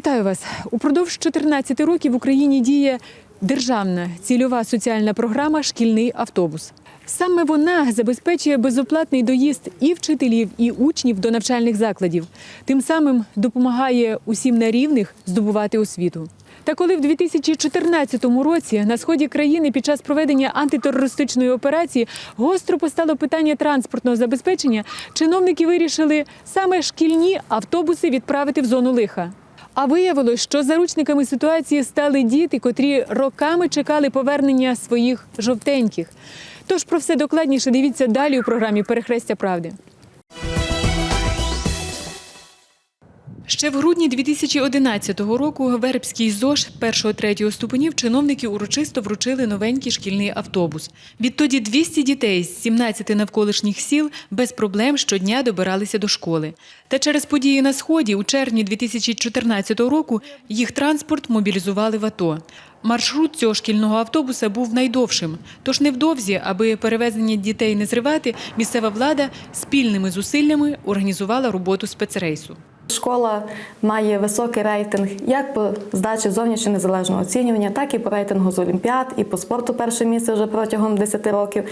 Вітаю вас! Упродовж 14 років в Україні діє державна цільова соціальна програма Шкільний автобус. Саме вона забезпечує безоплатний доїзд і вчителів, і учнів до навчальних закладів. Тим самим допомагає усім на рівних здобувати освіту. Та коли в 2014 році на сході країни під час проведення антитерористичної операції гостро постало питання транспортного забезпечення, чиновники вирішили саме шкільні автобуси відправити в зону лиха. А виявилось, що заручниками ситуації стали діти, котрі роками чекали повернення своїх жовтеньких. Тож про все докладніше дивіться далі у програмі Перехрестя правди. Ще в грудні 2011 року Вербський ЗОЖ 1-3 ступенів чиновники урочисто вручили новенький шкільний автобус. Відтоді 200 дітей з 17 навколишніх сіл без проблем щодня добиралися до школи. Та через події на сході у червні 2014 року їх транспорт мобілізували в АТО. Маршрут цього шкільного автобуса був найдовшим. Тож невдовзі, аби перевезення дітей не зривати, місцева влада спільними зусиллями організувала роботу спецрейсу. Школа має високий рейтинг як по здачі зовнішнього незалежного оцінювання, так і по рейтингу з Олімпіад, і по спорту перше місце вже протягом 10 років.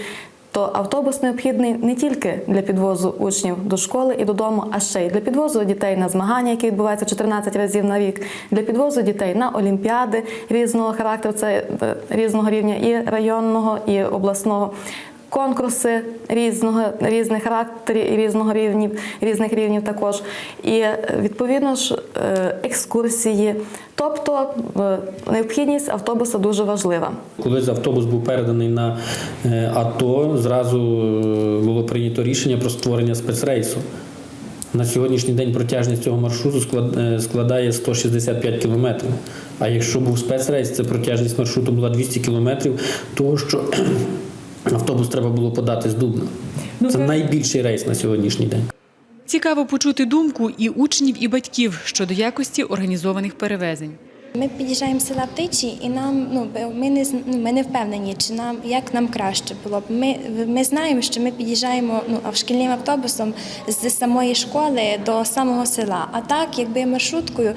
То автобус необхідний не тільки для підвозу учнів до школи і додому, а ще й для підвозу дітей на змагання, які відбуваються 14 разів на рік, для підвозу дітей на олімпіади різного характеру, це е, різного рівня і районного, і обласного. Конкурси різного різних характерів і різного рівнів, різних рівнів також. І е, відповідно ж е, екскурсії. Тобто е, необхідність автобуса дуже важлива. Коли автобус був переданий на АТО, зразу було прийнято рішення про створення спецрейсу. На сьогоднішній день протяжність цього маршруту складає 165 кілометрів. А якщо був спецрейс, це протяжність маршруту була 200 кілометрів, того що автобус треба було подати з Дубна. Ну, Це найбільший рейс на сьогоднішній день. Цікаво почути думку і учнів, і батьків щодо якості організованих перевезень. Ми під'їжджаємо з села Птичі, і нам ну ми не ну, ми не впевнені, чи нам як нам краще було б. Ми, ми знаємо, що ми під'їжджаємо ну шкільним автобусом з самої школи до самого села. А так, якби маршруткою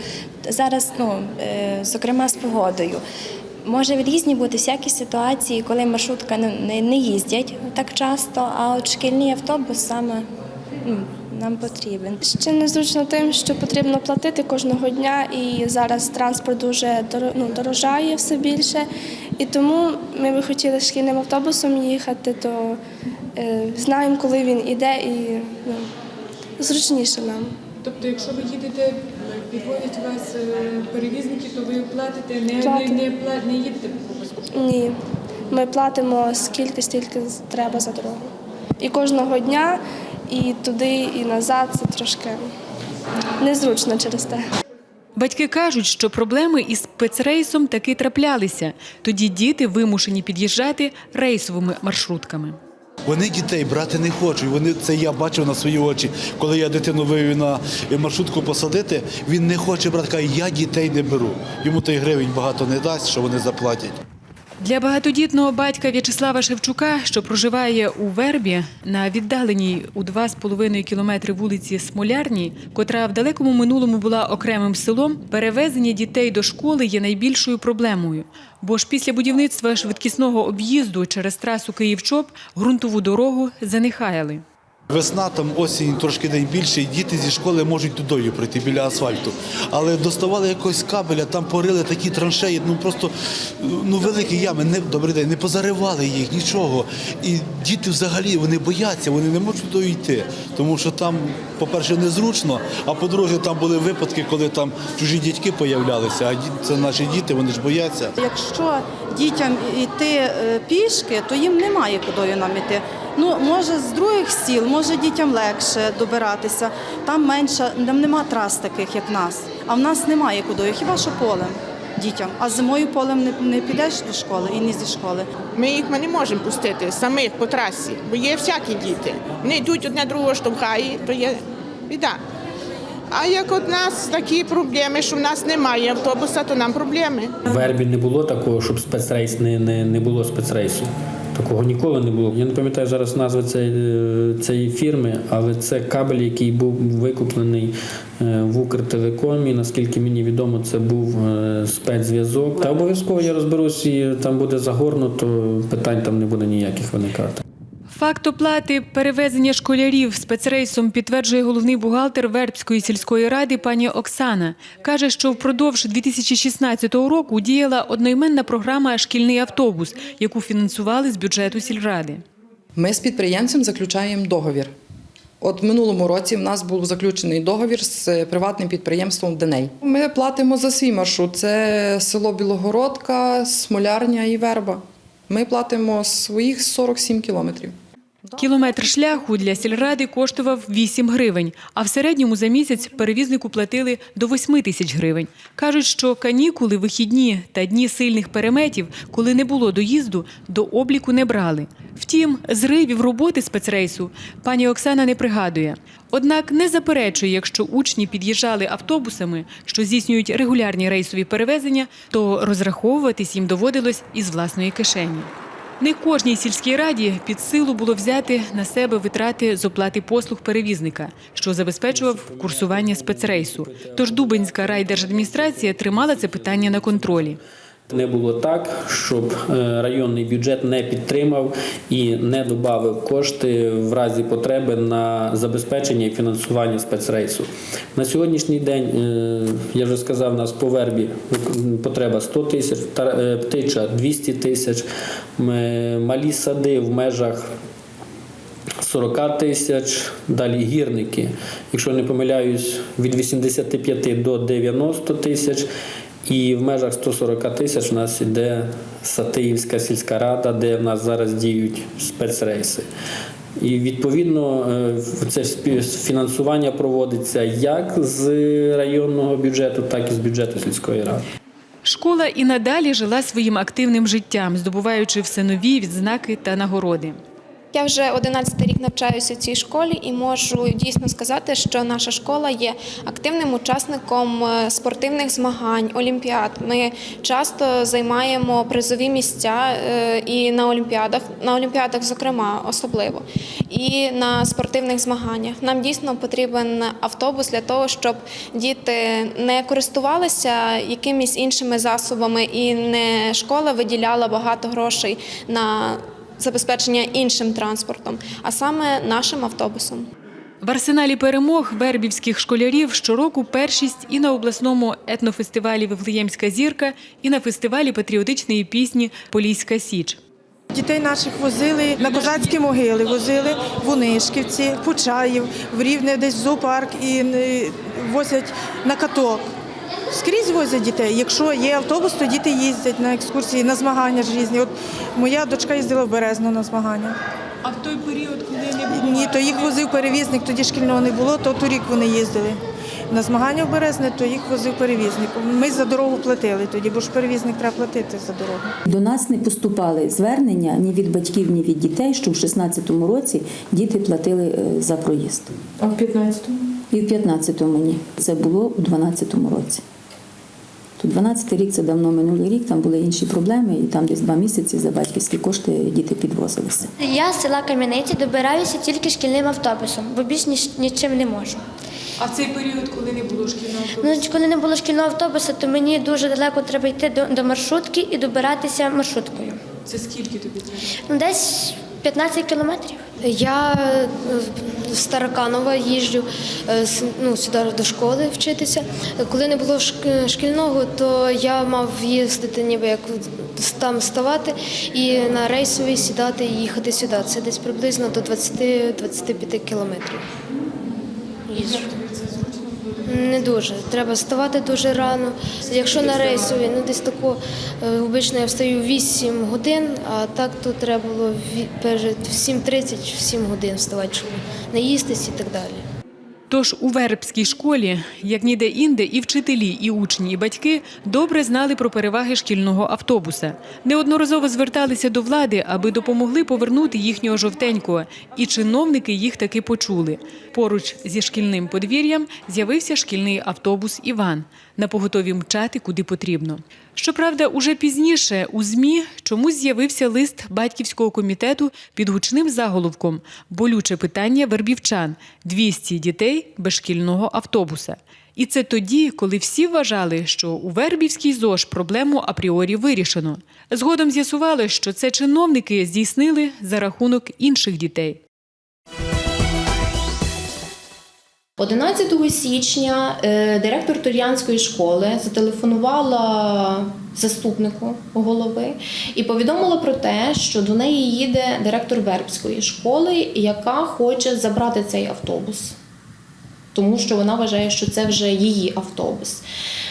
зараз, ну е, зокрема з погодою. Може різні бути всякі ситуації, коли маршрутка не, не, не їздять так часто, а от шкільний автобус саме ну, нам потрібен. Ще незручно тим, що потрібно платити кожного дня, і зараз транспорт дуже ну, дорожає все більше. І тому ми би хотіли шкільним автобусом їхати, то е, знаємо, коли він іде, і ну, зручніше нам. Тобто, якщо ви їдете, підводять вас перевізники, то ви платите не, Платимо. не, не, не їдете безкоштовно. Ні. Ми платимо скільки, стільки треба за дорогу. І кожного дня, і туди, і назад це трошки незручно через те. Батьки кажуть, що проблеми із спецрейсом таки траплялися. Тоді діти вимушені під'їжджати рейсовими маршрутками. Вони дітей брати не хочуть. Вони це я бачив на свої очі. Коли я дитину вивів на маршрутку посадити, він не хоче брати. Каже, я дітей не беру. Йому той гривень багато не дасть, що вони заплатять. Для багатодітного батька В'ячеслава Шевчука, що проживає у Вербі на віддаленій у 2,5 кілометри вулиці Смолярній, котра в далекому минулому була окремим селом, перевезення дітей до школи є найбільшою проблемою. Бо ж після будівництва швидкісного об'їзду через трасу Київ-Чоп ґрунтову дорогу занехаяли. Весна, там осінь трошки день більше, і діти зі школи можуть тудою пройти біля асфальту. Але доставали якогось кабеля, там порили такі траншеї, ну просто ну великі ями, не добрий день, не позаривали їх, нічого. І діти взагалі вони бояться, вони не можуть туди йти. Тому що там, по-перше, незручно, а по-друге, там були випадки, коли там чужі дітки появлялися, а це наші діти, вони ж бояться. Якщо дітям йти е, пішки, то їм немає кудою нам іти. Ну, може, з других сіл, може дітям легше добиратися. Там менше, там нема трас таких, як в нас. А в нас немає кудою, хіба що полем дітям. А зимою полем не, не підеш до школи і не зі школи. Ми їх ми не можемо пустити самих по трасі, бо є всякі діти. Вони йдуть одне другого штовхає, то є біда. А як от нас такі проблеми, що в нас немає автобуса, то нам проблеми. В Вербі не було такого, щоб спецрейс не, не, не було спецрейсу. Такого ніколи не було. Я не пам'ятаю зараз назви цієї, цієї фірми, але це кабель, який був викуплений е, в Укртелекомі. Наскільки мені відомо, це був е, спецзв'язок. Та обов'язково я розберусь і там буде загорнуто, питань там не буде ніяких виникати. Факт оплати перевезення школярів спецрейсом підтверджує головний бухгалтер Вербської сільської ради пані Оксана. Каже, що впродовж 2016 року діяла одноіменна програма Шкільний автобус, яку фінансували з бюджету сільради. Ми з підприємцем заключаємо договір. От в минулому році в нас був заключений договір з приватним підприємством Деней. Ми платимо за свій маршрут. Це село Білогородка, Смолярня і Верба. Ми платимо своїх 47 кілометрів. Кілометр шляху для сільради коштував 8 гривень, а в середньому за місяць перевізнику платили до 8 тисяч гривень. Кажуть, що канікули, вихідні та дні сильних переметів, коли не було доїзду, до обліку не брали. Втім, зривів роботи спецрейсу пані Оксана не пригадує. Однак не заперечує, якщо учні під'їжджали автобусами, що здійснюють регулярні рейсові перевезення, то розраховуватись їм доводилось із власної кишені. Не кожній сільській раді під силу було взяти на себе витрати з оплати послуг перевізника, що забезпечував курсування спецрейсу. Тож Дубинська райдержадміністрація тримала це питання на контролі. Не було так, щоб е, районний бюджет не підтримав і не додав кошти в разі потреби на забезпечення і фінансування спецрейсу. На сьогоднішній день, е, я вже сказав, у нас по вербі потреба 100 тисяч, е, птича 200 тисяч, малі сади в межах 40 тисяч, далі гірники, якщо не помиляюсь, від 85 до 90 тисяч. І в межах 140 тисяч у нас іде Сатиївська сільська рада, де в нас зараз діють спецрейси. І відповідно е, це фінансування проводиться як з районного бюджету, так і з бюджету сільської ради. Школа і надалі жила своїм активним життям, здобуваючи все нові відзнаки та нагороди. Я вже 11 рік навчаюся в цій школі і можу дійсно сказати, що наша школа є активним учасником е, спортивних змагань, олімпіад. Ми часто займаємо призові місця е, і на олімпіадах, на олімпіадах, зокрема, особливо, і на спортивних змаганнях. Нам дійсно потрібен автобус для того, щоб діти не користувалися якимись іншими засобами, і не школа виділяла багато грошей на забезпечення іншим транспортом, а саме нашим автобусом. В арсеналі перемог вербівських школярів щороку першість і на обласному етнофестивалі Вифлеємська зірка, і на фестивалі патріотичної пісні Поліська Січ. Дітей наших возили на козацькі могили, возили в Унишківці, в Почаїв, в Рівне десь в зоопарк і е, возять на каток. Скрізь возять дітей. Якщо є автобус, то діти їздять на екскурсії, на змагання ж різні. От моя дочка їздила в Березно на змагання. А в той період, коли не було? Ні, то їх возив перевізник, тоді шкільного не було, то торік вони їздили. На змагання в Березне, то їх возив перевізник. Ми за дорогу платили тоді, бо ж перевізник треба платити за дорогу. До нас не поступали звернення ні від батьків, ні від дітей, що в 16-му році діти платили е, за проїзд. А в 15-му? І в 15-му ні. Це було у 12-му році. То 12-й рік це давно минулий рік, там були інші проблеми, і там десь два місяці за батьківські кошти діти підвозилися. Я з села Кам'яниці добираюся тільки шкільним автобусом, бо більш ніж нічим не можу. А в цей період, коли не було шкільного автобусу? Ну, коли не було шкільного автобуса, то мені дуже далеко треба йти до, до маршрутки і добиратися маршруткою. Це скільки тобі треба? Ну, десь 15 кілометрів. Я е, в Староканово їжджу е, ну, сюди до школи вчитися. Коли не було шкільного, то я мав їздити ніби як там вставати і на рейсовий сідати і їхати сюди. Це десь приблизно до 20-25 кілометрів. Їжджу. Не дуже. Треба вставати дуже рано. Якщо на рейсові, ну десь тако е, обично я встаю в 8 годин, а так то треба було перед в 7.30, в 7 годин вставати, щоб наїстись і так далі. Тож у Вербській школі, як ніде інде, і вчителі, і учні, і батьки добре знали про переваги шкільного автобуса. Неодноразово зверталися до влади, аби допомогли повернути їхнього жовтенького, і чиновники їх таки почули. Поруч зі шкільним подвір'ям з'явився шкільний автобус Іван. На поготові мчати куди потрібно. Щоправда, уже пізніше у ЗМІ чомусь з'явився лист батьківського комітету під гучним заголовком Болюче питання вербівчан 200 дітей без шкільного автобуса. І це тоді, коли всі вважали, що у Вербівській ЗОЖ проблему апріорі вирішено. Згодом з'ясували, що це чиновники здійснили за рахунок інших дітей. 11 січня е, директор Тур'янської школи зателефонувала заступнику голови і повідомила про те, що до неї їде директор Вербської школи, яка хоче забрати цей автобус. Тому що вона вважає, що це вже її автобус.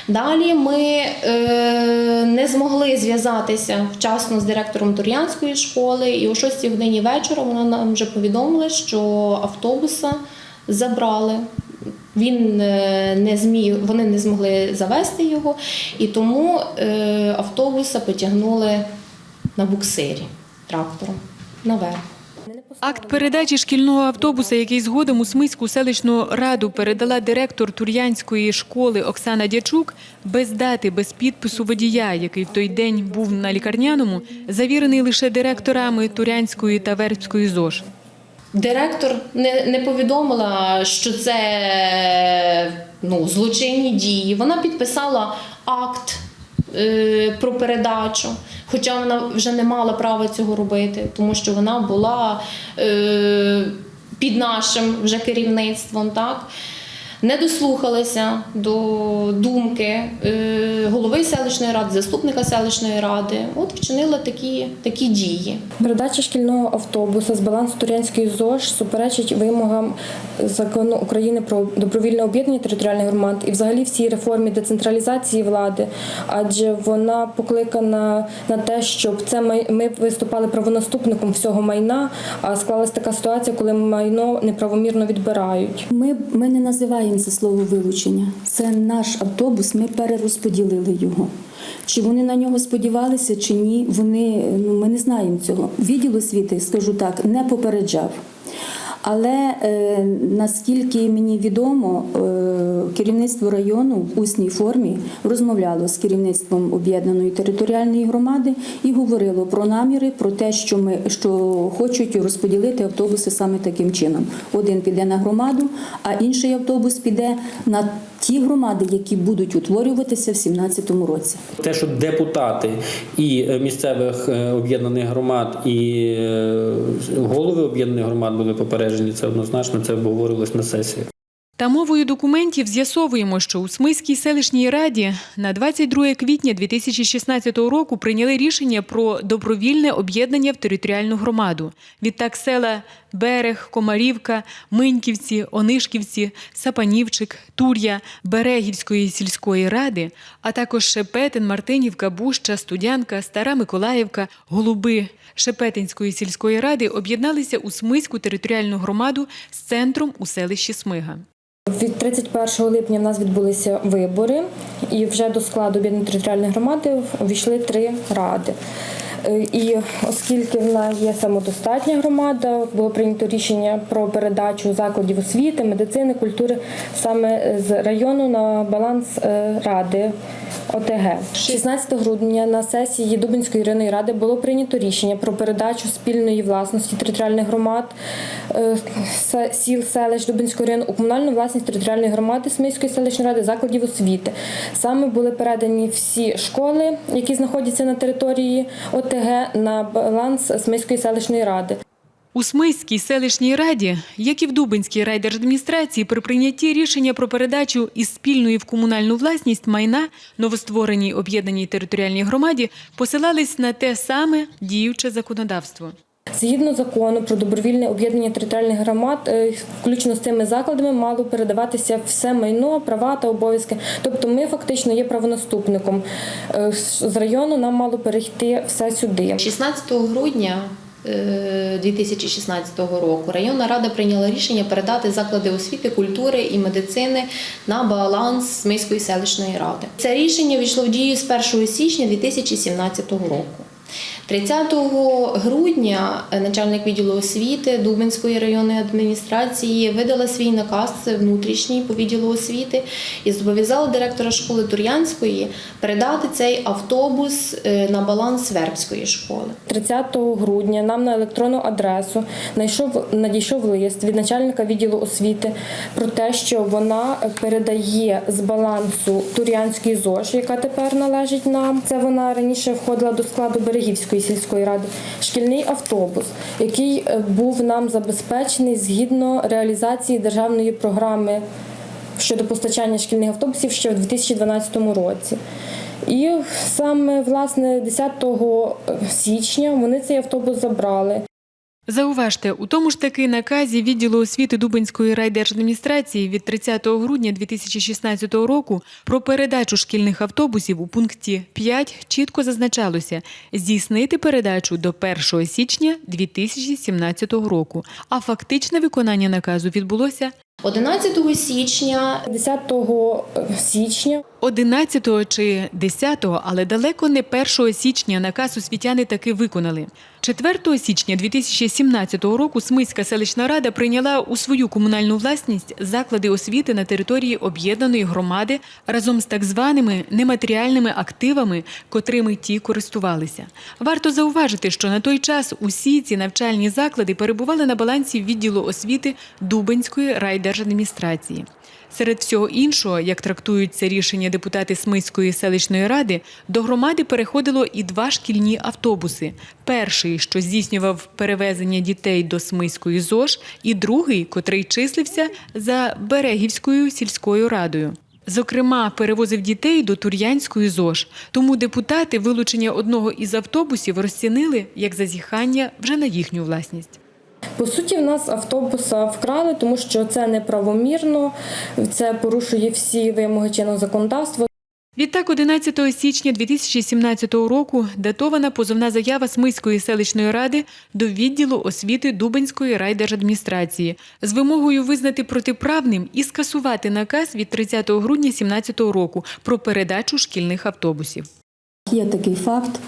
Далі ми е, не змогли зв'язатися вчасно з директором Тур'янської школи, і о 6 годині вечора вона нам вже повідомила, що автобуса забрали. Він е, не зміг, вони не змогли завести його, і тому е, автобуса потягнули на буксирі трактором наверх. Акт передачі шкільного автобуса, який згодом у Смиську селищну раду передала директор Тур'янської школи Оксана Дячук, без дати, без підпису водія, який в той день був на лікарняному, завірений лише директорами Турянської та Вербської ЗОЖ. Директор не, не повідомила, що це ну, злочинні дії. Вона підписала акт е, про передачу, хоча вона вже не мала права цього робити, тому що вона була е, під нашим вже керівництвом. Так? Не дослухалися до думки е, голови селищної ради, заступника селищної ради. От вчинила такі, такі дії. Передача шкільного автобуса з балансу Турянської ЗОЖ суперечить вимогам закону України про добровільне об'єднання територіальних громад і взагалі всій реформі децентралізації влади, адже вона покликана на те, щоб це май- ми виступали правонаступником всього майна, а склалась така ситуація, коли майно неправомірно відбирають. Ми, ми не називаємо це слово вилучення. Це наш автобус, ми перерозподілили його. Чи вони на нього сподівалися, чи ні, вони, ну, ми не знаємо цього. Відділ освіти, скажу так, не попереджав. Але е, наскільки мені відомо, е, керівництво району в усній формі розмовляло з керівництвом об'єднаної територіальної громади і говорило про наміри, про те, що ми що хочуть розподілити автобуси саме таким чином. Один піде на громаду, а інший автобус піде на ті громади, які будуть утворюватися в 2017 році. Те, що депутати і е, місцевих е, об'єднаних громад, і е, голови об'єднаних громад були попереджені, це однозначно це обговорилось на сесії. Та мовою документів з'ясовуємо, що у Смиській селищній раді на 22 квітня 2016 року прийняли рішення про добровільне об'єднання в територіальну громаду. Відтак села Берег, Комарівка, Миньківці, Онишківці, Сапанівчик, Тур'я, Берегівської сільської ради, а також Шепетин, Мартинівка, Буща, Студянка, Стара Миколаївка, Голуби Шепетинської сільської ради об'єдналися у Смиську територіальну громаду з центром у селищі Смига. Від 31 липня в нас відбулися вибори, і вже до складу об'єднаної територіальної громади увійшли три ради. Е, І оскільки вона є самодостатня громада, було прийнято рішення про передачу закладів освіти, медицини, культури саме з району на баланс е, ради ОТГ. 16 грудня на сесії Дубинської районної ради було прийнято рішення про передачу спільної власності територіальних громад е, сіл селищ Дубинського району у комунальну власність територіальної громади Смільської селищної ради закладів освіти. Саме були передані всі школи, які знаходяться на території ОТГ, на баланс Смільської селищної ради. У Смиській селищній раді, як і в Дубинській райдержадміністрації, при прийнятті рішення про передачу із спільної в комунальну власність майна новоствореній об'єднаній територіальній громаді посилались на те саме діюче законодавство. Згідно закону про добровільне об'єднання територіальних громад, е, включно з цими закладами, мало передаватися все майно, права та обов'язки. Тобто, ми фактично є правонаступником. Е, З району нам мало перейти все сюди. 16 грудня 2016 року районна рада прийняла рішення передати заклади освіти, культури і медицини на баланс Смиської селищної ради. Це рішення війшло в дію з 1 січня 2017 року. 30 грудня начальник відділу освіти Дубинської районної адміністрації видала свій наказ внутрішній по відділу освіти і зобов'язала директора школи Тур'янської передати цей автобус е, на баланс Вербської школи. 30 грудня нам на електронну адресу надійшов, надійшов лист від начальника відділу освіти про те, що вона передає з балансу Тур'янської ЗОЖ, яка тепер належить нам. Це вона раніше входила до складу Берегівської сільської ради. Шкільний автобус, який е, був нам забезпечений згідно реалізації державної програми щодо постачання шкільних автобусів ще в 2012 році. І саме власне 10 січня вони цей автобус забрали. Зауважте, у тому ж таки наказі відділу освіти Дубинської райдержадміністрації від 30 грудня 2016 року про передачу шкільних автобусів у пункті 5 чітко зазначалося здійснити передачу до 1 січня 2017 року. А фактичне виконання наказу відбулося 11 січня 10 січня 11 чи 10, але далеко не 1 січня наказ освітяни таки виконали. 4 січня 2017 року Смиська селищна рада прийняла у свою комунальну власність заклади освіти на території об'єднаної громади разом з так званими нематеріальними активами, котрими ті користувалися. Варто зауважити, що на той час усі ці навчальні заклади перебували на балансі відділу освіти Дубенської райдержадміністрації. Серед всього іншого, як трактують це рішення депутати Смиської селищної ради, до громади переходило і два шкільні автобуси. Перший, що здійснював перевезення дітей до Смиської ЗОЖ, і другий, котрий числився за Берегівською сільською радою. Зокрема, перевозив дітей до Тур'янської ЗОЖ. Тому депутати вилучення одного із автобусів розцінили як зазіхання вже на їхню власність. По суті, в нас автобуса вкрали, тому що це неправомірно, це порушує всі вимоги чинного законодавства. Відтак, 11 січня 2017 року датована позовна заява Смиської селищної ради до відділу освіти Дубенської райдержадміністрації з вимогою визнати протиправним і скасувати наказ від 30 грудня 2017 року про передачу шкільних автобусів. Є такий факт.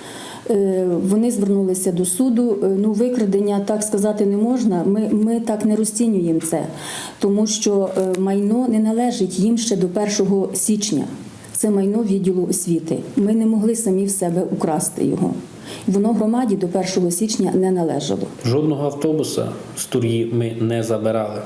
Е, Вони звернулися до суду. Е, Ну, викрадення так сказати не можна. Ми, ми так не розцінюємо це, тому що е, майно не належить їм ще до 1 січня. Це майно відділу освіти. Ми не могли самі в себе украсти його. Воно громаді до 1 січня не належало. Жодного автобуса з Тур'ї ми не забирали.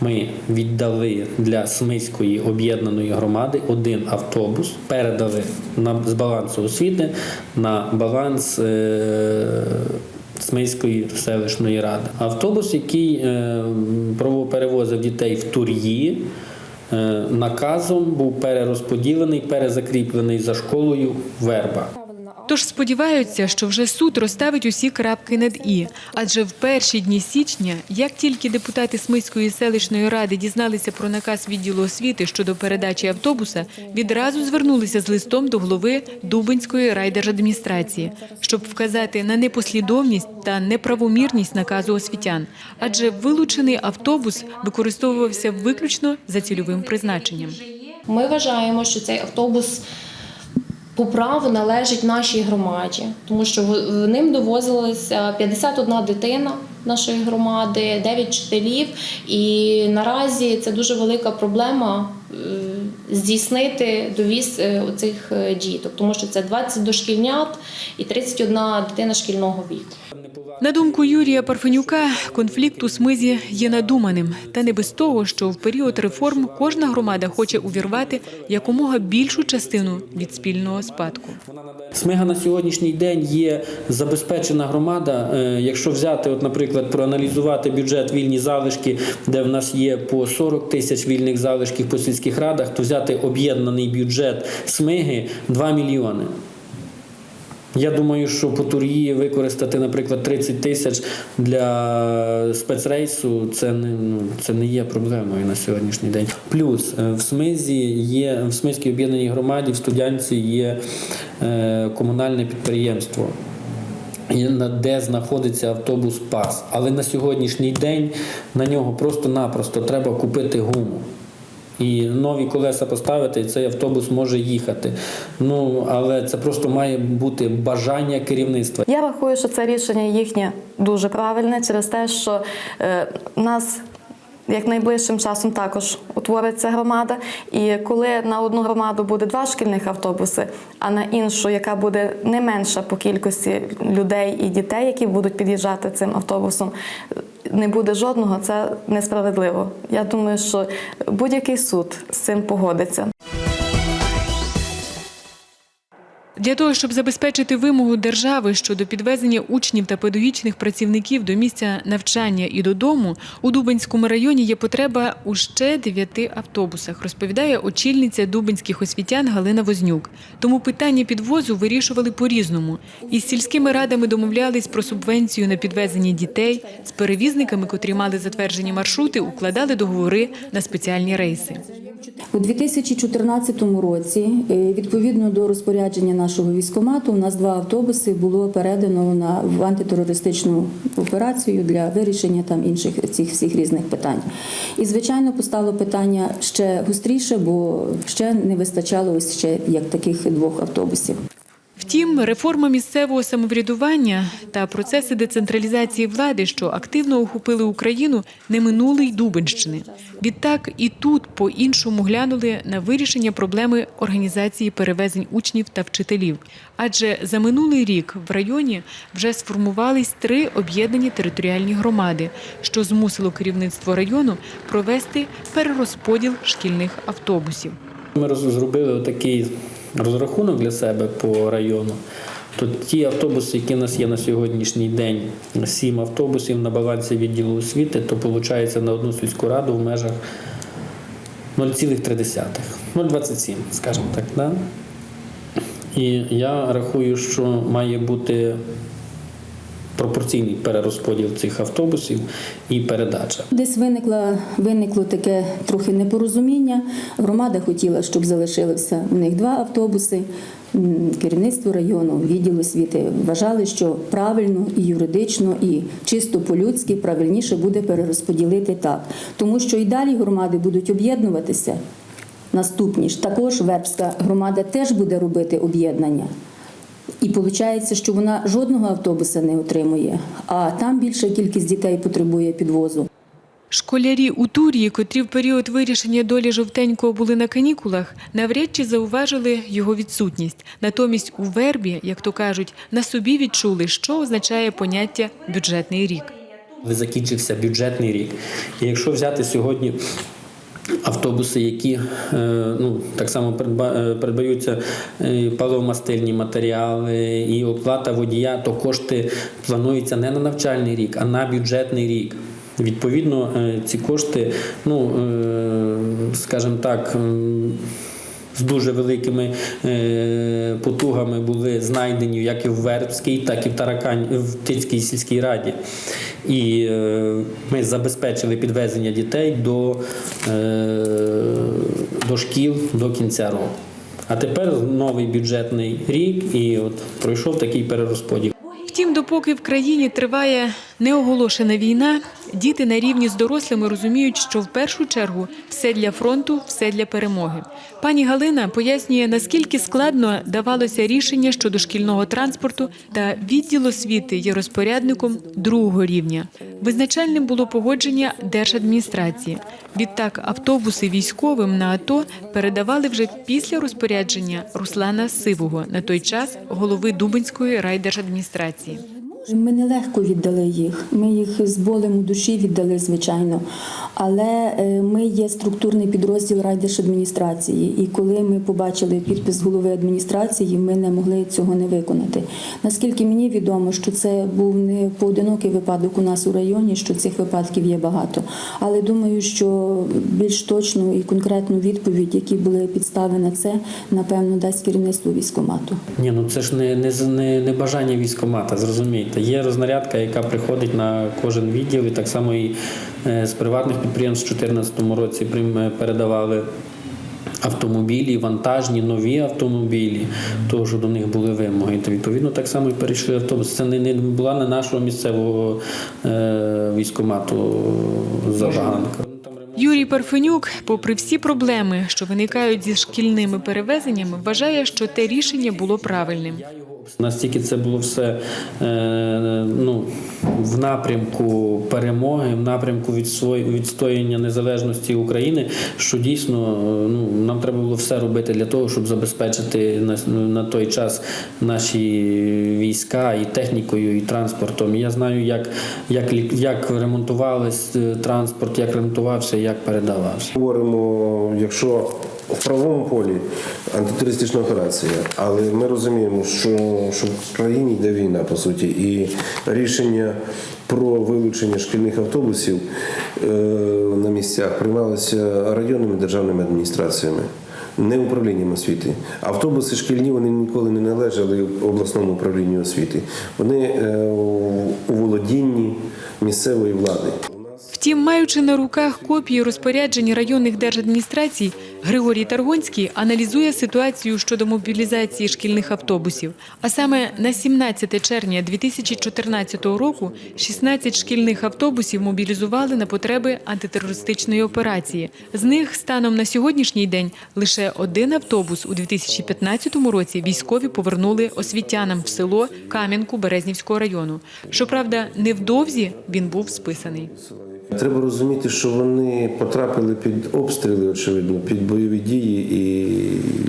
Ми віддали для Смиської об'єднаної громади один автобус, передали на, з балансу освіти на баланс е, Смиської селищної ради. Автобус, який е, перевозив дітей в Тур'ї, е, наказом був перерозподілений, перезакріплений за школою Верба. Тож сподіваються, що вже суд розставить усі крапки над і. Адже в перші дні січня, як тільки депутати Смиської селищної ради дізналися про наказ відділу освіти щодо передачі автобуса, відразу звернулися з листом до голови Дубинської райдержадміністрації, щоб вказати на непослідовність та неправомірність наказу освітян. Адже вилучений автобус використовувався виключно за цільовим призначенням. Ми вважаємо, що цей автобус по праву належить нашій громаді, тому що в- в ним довозилася 51 дитина нашої громади, 9 вчителів. І наразі це дуже велика проблема е, здійснити довіз е, оцих е, діток, тому що це 20 дошкільнят і 31 дитина шкільного віку. На думку Юрія Парфенюка, конфлікт у смизі є надуманим, та не без того, що в період реформ кожна громада хоче увірвати якомога більшу частину від спільного спадку. Смига на сьогоднішній день є забезпечена громада. Е, Якщо взяти, от, наприклад, проаналізувати бюджет вільні залишки, де в нас є по 40 тисяч вільних залишків по сільських радах, то взяти об'єднаний бюджет Смиги 2 мільйони. Я думаю, що по тур'ї використати, наприклад, 30 тисяч для спецрейсу це не ну це не є проблемою на сьогоднішній день. Плюс е, в Смизі є в Смизькій об'єднаній громаді в студянці є е, комунальне підприємство. Де знаходиться автобус ПАС, але на сьогоднішній день на нього просто-напросто треба купити гуму. І нові колеса поставити, і цей автобус може їхати. Ну але це просто має бути бажання керівництва. Я рахую, що це рішення їхнє дуже правильне через те, що е, нас як найближчим часом також утвориться громада. І коли на одну громаду буде два шкільних автобуси, а на іншу, яка буде не менша по кількості людей і дітей, які будуть під'їжджати цим автобусом, не буде жодного, це несправедливо. Я думаю, що будь-який суд з цим погодиться. Для того, щоб забезпечити вимогу держави щодо підвезення учнів та педагогічних працівників до місця навчання і додому, у Дубенському районі є потреба у ще дев'яти автобусах, розповідає очільниця дубенських освітян Галина Вознюк. Тому питання підвозу вирішували по-різному. Із сільськими радами домовлялись про субвенцію на підвезення дітей, з перевізниками, котрі мали затверджені маршрути, укладали договори на спеціальні рейси. У 2014 році, е, відповідно до розпорядження нашого військомату, у нас два автобуси було передано на в антитерористичну операцію для вирішення там інших цих всіх різних питань. І звичайно постало питання ще гостріше, бо ще не вистачало ось ще як таких двох автобусів. Втім, реформа місцевого самоврядування та процеси децентралізації влади, що активно охопили Україну, не минули й Дубенщини. Відтак і тут по-іншому глянули на вирішення проблеми організації перевезень учнів та вчителів. Адже за минулий рік в районі вже сформувались три об'єднані територіальні громади, що змусило керівництво району провести перерозподіл шкільних автобусів. Ми роз- зробили такий розрахунок для себе по району. То ті автобуси, які в нас є на сьогоднішній день, сім автобусів на балансі відділу освіти, то виходить на одну сільську раду в межах 0,3. 0,27, скажімо так. Да? І я рахую, що має бути пропорційний перерозподіл цих автобусів і передача. Десь виникла, виникло таке трохи непорозуміння. Громада хотіла, щоб залишилося у них два автобуси. Керівництво району, відділ освіти вважали, що правильно і юридично, і чисто по-людськи правильніше буде перерозподілити так. Тому що і далі громади будуть об'єднуватися. Наступні ж також Вербська громада теж буде робити об'єднання. І виходить, що вона жодного автобуса не отримує, а там більша кількість дітей потребує підвозу. Школярі у Турії, котрі в період вирішення долі жовтенького були на канікулах, навряд чи зауважили його відсутність. Натомість у вербі, як то кажуть, на собі відчули, що означає поняття бюджетний рік. Закінчився бюджетний рік. І якщо взяти сьогодні автобуси, які е, ну, так само е, придбаються е, паливомастильні матеріали і оплата водія, то кошти плануються не на навчальний рік, а на бюджетний рік. Відповідно, е, ці кошти, ну е, скажімо так. З дуже великими е, потугами були знайдені як і в Вербській, так і в Таракань в Тицькій сільській раді. І е, ми забезпечили підвезення дітей до, е, до шкіл до кінця року. А тепер новий бюджетний рік, і от пройшов такий перерозподіл. Втім, допоки в країні триває неоголошена війна, діти на рівні з дорослими розуміють, що в першу чергу все для фронту, все для перемоги. Пані Галина пояснює, наскільки складно давалося рішення щодо шкільного транспорту, та відділ освіти є розпорядником другого рівня. Визначальним було погодження держадміністрації. Відтак автобуси військовим на АТО передавали вже після розпорядження Руслана Сивого, на той час голови Дубинської райдержадміністрації. Ми нелегко віддали їх. Ми їх з болем у душі віддали, звичайно. Але е, ми є структурний підрозділ райдержадміністрації. І коли ми побачили підпис голови адміністрації, ми не могли цього не виконати. Наскільки мені відомо, що це був не поодинокий випадок у нас у районі, що цих випадків є багато. Але думаю, що більш точну і конкретну відповідь, які були підстави на це, напевно, дасть керівництво військомату. Ні, ну це ж не, не, не, не бажання військомата, зрозумійте. Є рознарядка, яка приходить на кожен відділ, і так само і е, з приватних підприємств у 2014 році е, передавали автомобілі, вантажні, нові автомобілі, що до них були вимоги. То відповідно так само і перейшли автобуси. Це не, не була не нашого місцевого е, військомату забаганка. Юрій Парфенюк, попри всі проблеми, що виникають зі шкільними перевезеннями, вважає, що те рішення було правильним. Настільки це було все е, ну, в напрямку перемоги, в напрямку відстояння незалежності України, що дійсно е, ну, нам треба було все робити для того, щоб забезпечити на, той час наші війська і технікою, і транспортом. Я знаю, як, як, як ремонтувались е, транспорт, як ремонтувався, як передавався. Говоримо, якщо в правовому полі антитерористична операція, але ми розуміємо, що, що в країні йде війна, по суті, і рішення про вилучення шкільних автобусів е, на місцях приймалося районними державними адміністраціями. Не управлінням освіти. Автобуси шкільні вони ніколи не належали обласному управлінню освіти. Вони е, у володінні місцевої влади. Втім, маючи на руках копії розпоряджень районних держадміністрацій, Григорій Таргонський аналізує ситуацію щодо мобілізації шкільних автобусів. А саме на 17 червня 2014 року 16 шкільних автобусів мобілізували на потреби антитерористичної операції. З них станом на сьогоднішній день лише один автобус у 2015 році військові повернули освітянам в село Кам'янку Березнівського району. Щоправда, невдовзі він був списаний. Треба розуміти, що вони потрапили під обстріли, очевидно, під бойові дії,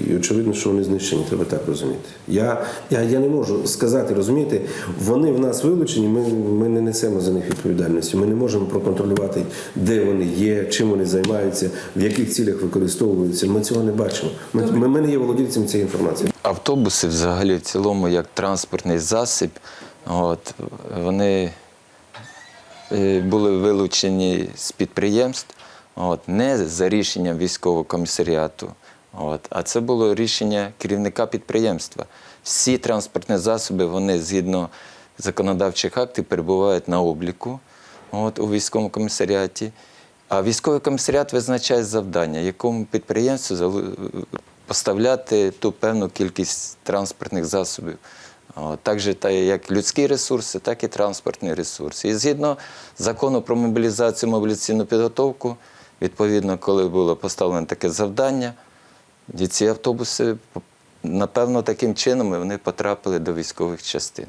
і очевидно, що вони знищені. Треба так розуміти. Я, я, я не можу сказати, розумієте, вони в нас вилучені, ми, ми не несемо за них відповідальності. Ми не можемо проконтролювати, де вони є, чим вони займаються, в яких цілях використовуються. Ми цього не бачимо. Ми, ми, ми не є володільцем цієї інформації. Автобуси взагалі в цілому як транспортний засіб, от, вони були вилучені з підприємств от, не за рішенням військового комісаріату, от, а це було рішення керівника підприємства. Всі транспортні засоби, вони згідно законодавчих актів перебувають на обліку от, у військовому комісаріаті. А військовий комісаріат визначає завдання, якому підприємству поставляти ту певну кількість транспортних засобів. О, Так же як людські ресурси, так і транспортні ресурси. І згідно закону про мобілізацію, мобілізаційну підготовку, відповідно, коли було поставлено таке завдання, ці автобуси, напевно, таким чином вони потрапили до військових частин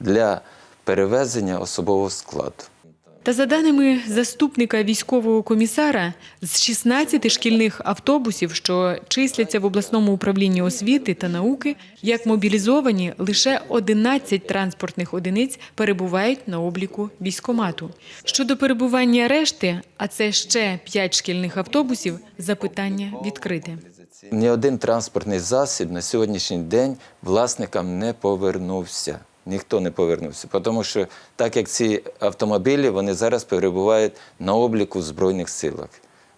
для перевезення особового складу. Та за даними заступника військового комісара, з 16 шкільних автобусів, що числяться в обласному управлінні освіти та науки, як мобілізовані, лише 11 транспортних одиниць перебувають на обліку військомату. Щодо перебування решти, а це ще 5 шкільних автобусів, запитання відкрите. Ні один транспортний засіб на сьогоднішній день власникам не повернувся. Ніхто не повернувся, тому що так як ці автомобілі вони зараз перебувають на обліку в Збройних силах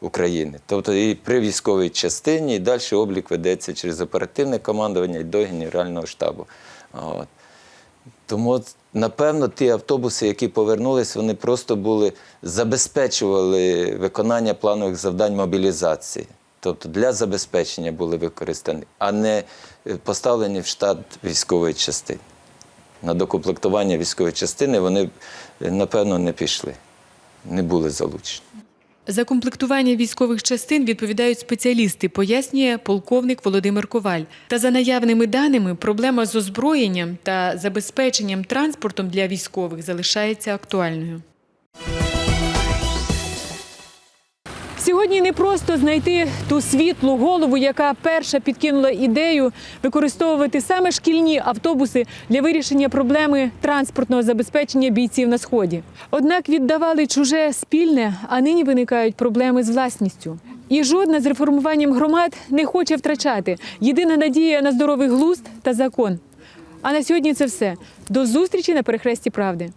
України. Тобто і при військовій частині, і далі облік ведеться через оперативне командування і до Генерального штабу. От. Тому, напевно, ті автобуси, які повернулись, вони просто були забезпечували виконання планових завдань мобілізації. Тобто для забезпечення були використані, а не е, поставлені в штат військової частини. На докомплектування військової частини вони, е, напевно, не пішли, не були залучені. За комплектування військових частин відповідають спеціалісти, пояснює полковник Володимир Коваль. Та за наявними даними, проблема з озброєнням та забезпеченням транспортом для військових залишається актуальною. Сьогодні не просто знайти ту світлу голову, яка перша підкинула ідею використовувати саме шкільні автобуси для вирішення проблеми транспортного забезпечення бійців на сході. Однак віддавали чуже спільне, а нині виникають проблеми з власністю. І жодна з реформуванням громад не хоче втрачати. Єдина надія на здоровий глузд та закон. А на сьогодні це все. До зустрічі на перехресті правди.